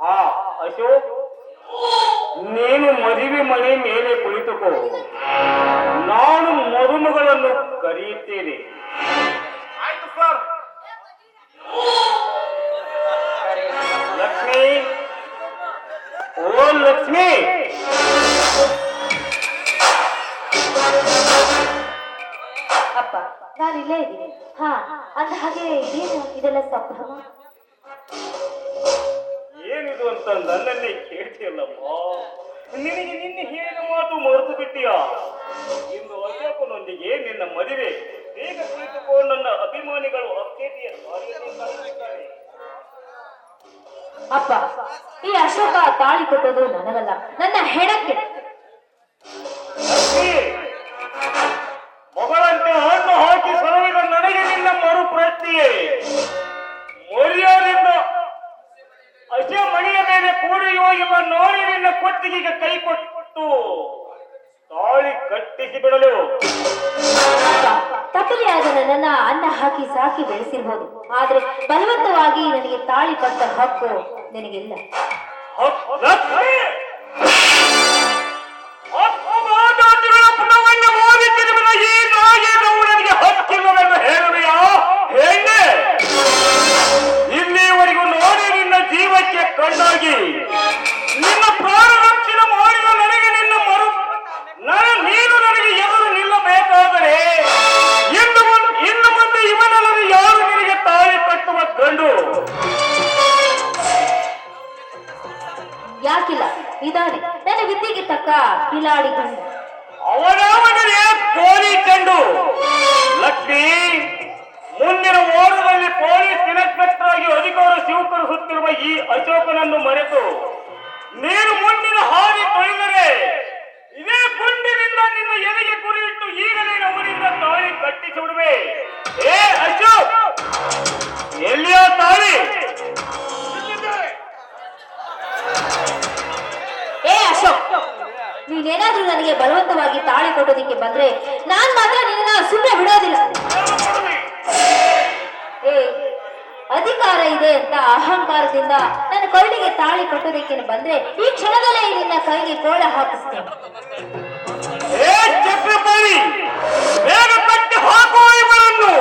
ಹಾ ಅಶೋಕ್ ನೀನು ಮದುವೆ ಮನೆ ಮೇಲೆ ಕುಳಿತುಕೋ. ನಾನು ಮರುಮಗಳನ್ನು ಕರೆಯುತ್ತೇನೆ. ಆಯ್ತು ಸರ್. ಲಕ್ಷ್ಮಿ. ಓ ಲಕ್ಷ್ಮಿ. ಅಪ್ಪ ನಾನು ಇಲ್ಲೇ ಇದ್ದೀನಿ. ಹಾ ಅಂದ ಹಾಗೆ ಏನು ಇದೆಲ್ಲ ಸಂಭ್ರಮ ಏನಿದು ಅಂತ ನನ್ನನ್ನೇ ಕೇಳ್ತಿಯಲ್ಲಪ್ಪ ನಿನಗೆ ನಿನ್ನೆ ಹೇಳಿದ ಮಾತು ಮರೆತು ಬಿಟ್ಟಿಯಾ? ಇಂದು ಅಶೋಕನೊಂದಿಗೆ ನಿನ್ನ ಮದುವೆ. ಬೇಗ ಕುಳಿತುಕೊಂಡು ನನ್ನ ಅಭಿಮಾನಿಗಳು ಕಾರ್ಯದಲ್ಲಿ ಅಪ್ಪ ಈ ಅಶೋಕ ತಾಳಿ ಕೊಟ್ಟೋದು ನನಗಲ್ಲ ನನ್ನ ಹೆಣಕ್ಕೆ. ಮಗಳಂತೆ ಹಣ್ಣು ಹಾಕಿ ಸಲುವಿದ ನನಗೆ ನಿನ್ನ ಮರು ಪ್ರಶ್ನೆಯೇ ಮರ್ಯಾದಿಂದ ಅಶೆ ಮಣಿಯ ಮೇಲೆ ಕೂಡಿಯುವ ಇವ ನೋಡಿ ನಿನ್ನ ಕೊಟ್ಟಿಗೆ ಕೈ ಕೊಟ್ಟು ತಾಳಿ ಕಟ್ಟಿಸಿ ಬಿಡಲು. ತಪ್ಪಲಿ ಆದ ನನ್ನನ್ನ ಅನ್ನ ಹಾಕಿ ಸಾಕಿ ಬೆಳೆಸಿರ್ಬೋದು. ಆದ್ರೆ ಬಲವಂತವಾಗಿ ನನಗೆ ತಾಳಿ ಕಟ್ಟ ಹಕ್ಕು ನಿನಗಿಲ್ಲ. ವಿದ್ಯೆಗೆ ತಕ್ಕ ಕಿಲಾಡಿ ಕಂಡು. ಲಕ್ಷ್ಮಿ, ಮುಂದಿನ ಓಡುವಲ್ಲಿ ಪೊಲೀಸ್ ಇನ್ಸ್ಪೆಕ್ಟರ್ ಆಗಿ ಅಧಿಕಾರ ಸ್ವೀಕರಿಸುತ್ತಿರುವ ಈ ಅಶೋಕನನ್ನು ಮರೆತು ಬಂದ್ರೆ ನಾನ್ ಮಾತ್ರ ನಿನ್ನ ಸುಮ್ಮನೆ ಬಿಡೋದಿಲ್ಲ. ಏ ಅಧಿಕಾರ ಇದೆ ಅಂತ ಅಹಂಕಾರದಿಂದ ನನ್ನ ಕೈಲಿಗೆ ತಾಳಿ ಕಟ್ಟೋದಕ್ಕೆ ಬಂದ್ರೆ ಈ ಕ್ಷಣದಲ್ಲೇ ನಿನ್ನ ಕೈಗೆ ಕೋಳ ಹಾಕಿಸ್ತೇನೆ. ಚಕ್ರಪಾಣಿ ಹಾಕುವ ಇವರನ್ನು.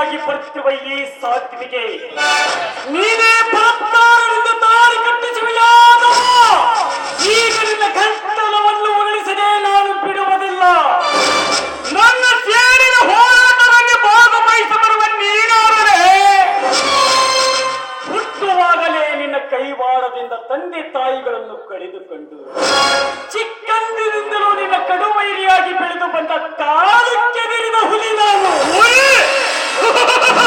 ಮಡದಿಯಾಗಿ ಬರುತ್ತಿರುವ ಈ ಸಾತ್ವಿಗೆ. ನೀನೇ ಪರಪ್ರಾಣದಿಂದ ತಾಳಿ ಕಟ್ಟಿಸುವೆಯಾದವ. ಈಗ ನಿನ್ನ ಗಂಟಲವನ್ನು ಉರುಳಿಸದೆ ನಾನು ಬಿಡುವುದಿಲ್ಲ. ನನ್ನ ಸೇರಿನ ಹೋರಾಟದಲ್ಲಿ ಭಾಗವಹಿಸ ಬರುವ ನೀನಾದರೆ ಹುಟ್ಟುವಾಗಲೇ ನಿನ್ನ ಕೈವಾಡದಿಂದ ತಂದೆ ತಾಯಿಗಳನ್ನು ಕಳೆದುಕೊಂಡು ಚಿಕ್ಕಂದಿನಿಂದಲೂ ನಿನ್ನ ಕಡುವೈರಿಯಾಗಿ ಬೆಳೆದು ಬಂದ ಕಾಲಕ್ಕೆ ನೀರಿನ ಹುಲಿ ನಾನು.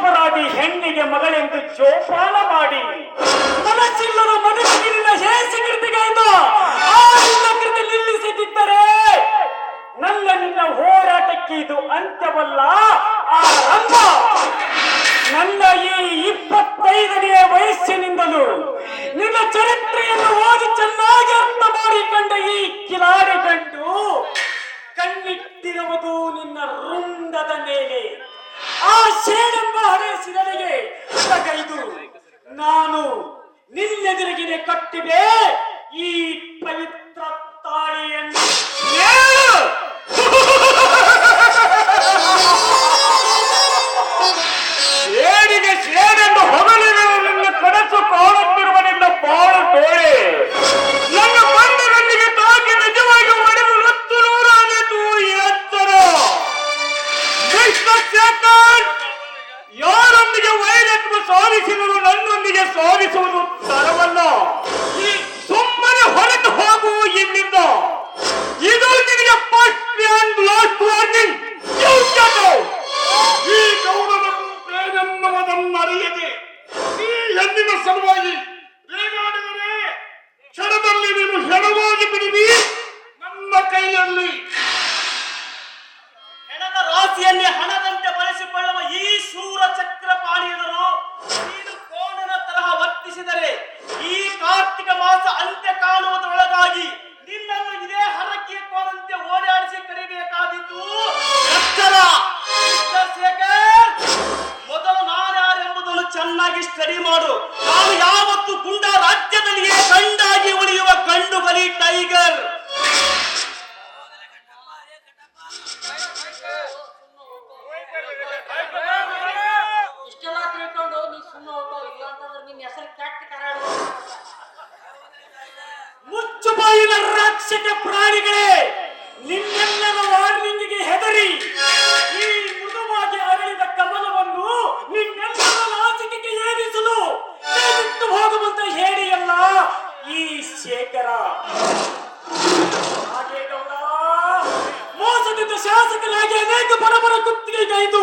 ನಿರಪರಾಧಿ ಹೆಣ್ಣಿಗೆ ಮಗಳೆಂದು ಜೋಪಾನ ಮಾಡಿ. ಮನಸ್ಸಿಲ್ಲದ ಆ ನಿನ್ನ ಕೃತಿ ನಿಲ್ಲಿಸಿದ್ದರೆ ನನ್ನ ನಿನ್ನ ಹೋರಾಟಕ್ಕೆ ಇದು ಅಂತ್ಯವಲ್ಲ. ಆರಂಭ ನನ್ನ ಈ ಇಪ್ಪತ್ತೈದನೆಯ ವಯಸ್ಸಿನಿಂದಲೂ ನಿನ್ನ ಚರಿತ್ರೆಯನ್ನು ಓದಿ ಚೆನ್ನಾಗಿ ಅರ್ಥ ಮಾಡಿಕೊಂಡ ಈ ಕಿಲಾಡಿ ಕಂಡು ಕಣ್ಣಿಟ್ಟಿರುವುದು ನಿನ್ನ ರುಂಡದ ಮೇಲೆ. ಆ ಶೇಡೆಂಬ ಹರೆಸಿದನಿಗೆ ಕೈದು ನಾನು ನಿನ್ನೆದುರಿಗಿನೆ ಕಟ್ಟಿದೆ ಈ ಪವಿತ್ರ ತಾಳಿಯನ್ನು. ಮೋದಿಸುವುದು ತರವಲ್ಲ ಸುಮ್ಮನೆ ಹೊರಟು ಹೋಗು ಇಲ್ಲಿಂದ. ಇದು ನಿನಗೆ ಫಸ್ಟ್ ಅಂಡ್ ಲಾಸ್ಟ್ ವಾರ್ನಿಂಗ್ ಈ ಗೌರವ ಬೇರೆನ್ನುವುದನ್ನು ಅರಿಯದೆ ಈ ಎಂದಿನ ಸಲುವಾಗಿ ಸ್ಟಡಿ ಮಾಡು. ನಾನು ಯಾವತ್ತು ಗುಂಡ ರಾಜ್ಯದಲ್ಲಿಯೇ ಕಂಡಾಗಿ ಉಳಿಯುವ ಕಂಡು ಬರಿ ಟೈಗರ್. ಇಷ್ಟೆಲ್ಲ ತಿಳ್ಕೊಂಡು ನೀ ಸುಮ್ಮನೆ ಹೋಗ್ತಾವ ಇಲ್ಲ ಅಂತಂದ್ರೆ ನಿನ್ನ ಹೆಸರು ಕೆಟ್ಟ ಕರಾಡ. ಮುಚ್ಚು ಬಾಯಿನ ರಾಕ್ಷಸ ಪ್ರಾಣಿಗಳೇ ನಿಮ್ಮೆಲ್ಲರ ವಾರ್ನಿಂಗ್ಗೆ ಹೆದರಿ. ಹೇಳಿಯಲ್ಲ, ಈ ಶೇಖರ. ಹಾಗೆ ಗೌಡ. ಮೋಸದಿಂದ ಶಾಸಕನಾಗಿ ಅನೇಕ ಬರಬರ ಕುತ್ತಿಗೆಗೈದು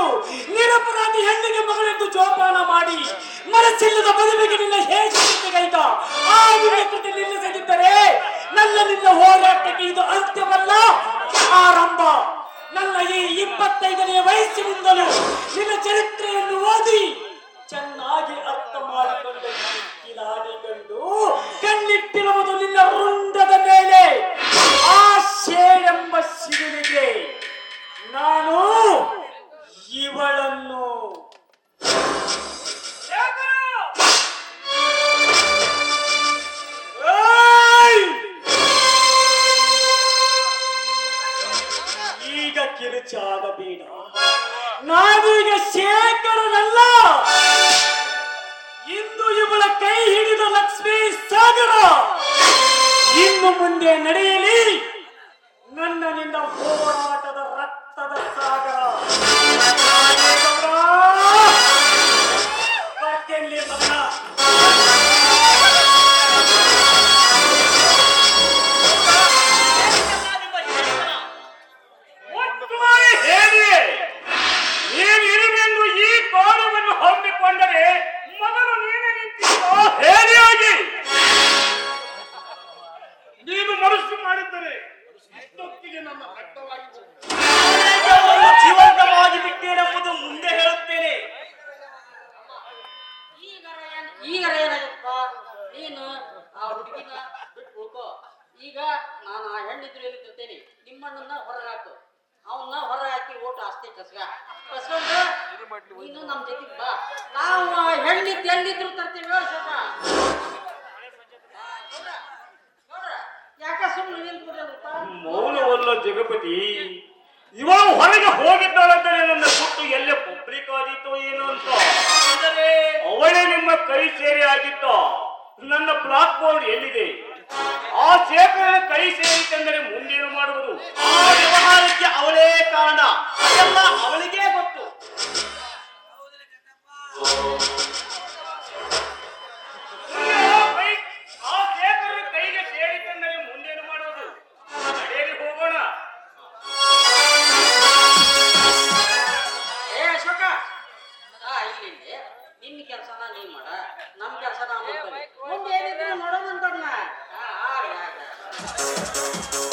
ನಿರಪರಾಧಿ ಹೆಣ್ಣಿಗೆ ಮಗಳೆಂದು ಜೋಪಾನ ಮಾಡಿ, ಮನಸ್ಸಿಲ್ಲದ ಮದುವೆಗೆ ನಿನ್ನ ಹೇಗೆ ಗೈದ ಆ ವಿವೇಕತೆ ನಿಲ್ಲಿಸದಿದ್ದರೆ ನನ್ನ ನಿನ್ನ ಹೋರಾಟಕ್ಕೆ ಇದು ಅಂತ್ಯವಲ್ಲ, ಆರಂಭ. ನನ್ನ ಈ ಇಪ್ಪತ್ತೈದನೇ ವಯಸ್ಸಿನಿಂದಲೂ ನಿನ್ನ ಚರಿತ್ರೆಯನ್ನು ಓದಿ ಚೆನ್ನಾಗಿ ಅರ್ಥ ಮಾಡಿಕೊಂಡ ಕಂಡು ಕಣ್ಣಿಟ್ಟಿರುವುದು ನಿನ್ನ ವೃಂದದ ಮೇಲೆ. ಆ ಶೇಳೆಂಬ ಶಿವನಿಗೆ ನಾನು ಇವಳನ್ನು ಇನ್ನು ಈಗರ ಏನಾಗತ್ತಪ್ಪ ನೀನು ಆ ಹುಡುಗಿನ ಬಿಟ್ಟು ಉಳ್ಕೋ ಈಗ ನಾನು ಆ ಹೆಣ್ಣಿದ್ರು ಎಲ್ಲಿ ತಿಂತೇನೆ ನಿಮ್ಮಣ್ಣನ್ನ ಹೊರಗೆ ಹಾಕು. ಅವನ್ನ ಹೊರಗೆ ಹಾಕಿ ಓಟ ಆಸ್ತಿ ಕಸ್ಗ. ಕಸ್ಕೊಂಡು ನೀನು ನಮ್ಮ ಜೊತೆಗೆ ಬಾ. ನಾವು ಆ ಹೆಣ್ಣಿದ್ದು ಎಲ್ಲಿದ್ರು ತರ್ತೀವಿ ಸ್ವಲ್ಪ. ಯಾಕ ಸುಮ್ಮನೆ ನಿಲ್ಬಿಡಲ್ಪ ಮೌನವಲ್ಲ ಜಗಪತಿ. ಇವಳು ಹೊರಗೆ ಹೋಗಿದ್ದಾಳಂದರೆ ನನ್ನ ಸುಟ್ಟು ಎಲ್ಲೇ ಪಬ್ಲಿಕ್ ಕಾದಿತ್ತು ಏನು ಅಂತ. ಅಂದರೆ? ಅವಳೇ ನಿಮ್ಮ ಕೈ ಸೇರಿ ಆಗಿತ್ತು? ನನ್ನ ಬ್ಲಾಕ್ ಬೋರ್ಡ್ ಎಲ್ಲಿದೆ? ಆ ಶೇಖರನ ಕೈ ಸೇರಿತೆಂದರೆ ಮುಂದೇನು ಮಾಡುವುದು? ಆ ವ್ಯವಹಾರಕ್ಕೆ ಅವಳೇ ಕಾರಣ. ಅದೆಲ್ಲ ಅವಳಿಗೆ ನಮ್ಮ ಕೆಲಸ ನಾವು ಮಾಡ್ತೀವಿ ಮುಂದೆ ಏನಿದ್ರು ನೋಡೋಣ ಅಂತಣ್ಣ ಆ ಆಗ್ಲಿ ಆಗ್ಲಿ